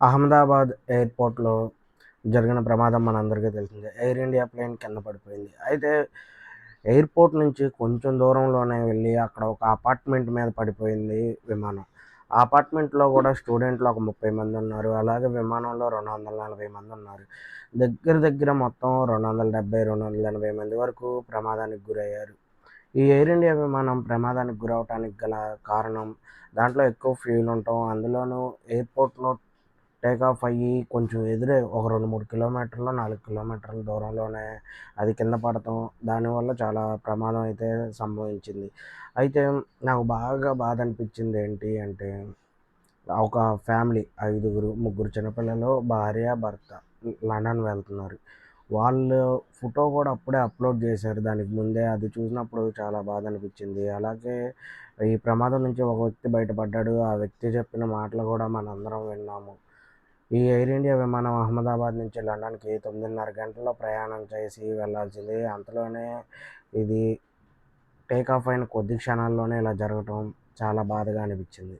అహ్మదాబాద్ ఎయిర్పోర్ట్లో జరిగిన ప్రమాదం మనందరికీ తెలిసిందే. ఎయిర్ ఇండియా ప్లేన్ కింద పడిపోయింది. అయితే ఎయిర్పోర్ట్ నుంచి కొంచెం దూరంలోనే వెళ్ళి అక్కడ ఒక అపార్ట్మెంట్ మీద పడిపోయింది విమానం. ఆ అపార్ట్మెంట్లో కూడా స్టూడెంట్లు ఒక ముప్పై మంది ఉన్నారు. అలాగే విమానంలో రెండు వందల నలభై మంది ఉన్నారు. దగ్గర దగ్గర మొత్తం రెండు వందల డెబ్బై రెండు వందల ఎనభై మంది వరకు ప్రమాదానికి గురయ్యారు. ఈ ఎయిర్ ఇండియా విమానం ప్రమాదానికి గురవటానికి గల కారణం దాంట్లో ఎక్కువ ఫ్యూల్ ఉండటం అందులోనూ ఎయిర్పోర్ట్లో టేక్ ఆఫ్ అయ్యి కొంచెం ఎదురే ఒక రెండు మూడు కిలోమీటర్లు నాలుగు కిలోమీటర్ల దూరంలోనే అది కింద పడటం దానివల్ల చాలా ప్రమాదం అయితే సంభవించింది. అయితే నాకు బాగా బాధ అనిపించింది ఏంటి అంటే ఒక ఫ్యామిలీ ఐదుగురు ముగ్గురు చిన్నపిల్లలు భార్య భర్త లండన్ వెళ్తున్నారు. వాళ్ళు ఫోటో కూడా అప్పుడే అప్లోడ్ చేశారు. దానికి ముందే అది చూసినప్పుడు చాలా బాధ అనిపించింది. అలాగే ఈ ప్రమాదం నుంచి ఒక వ్యక్తి బయటపడ్డాడు. ఆ వ్యక్తి చెప్పిన మాటలు కూడా మనందరం విన్నాము. ఈ ఎయిర్ ఇండియా విమానం అహ్మదాబాద్ నుంచి లండన్కి తొమ్మిదిన్నర గంటల్లో ప్రయాణం చేసి వెళ్ళాల్సింది. అంతలోనే ఇది టేక్ ఆఫ్ అయిన కొద్ది క్షణాల్లోనే ఇలా జరగటం చాలా బాధగా అనిపించింది.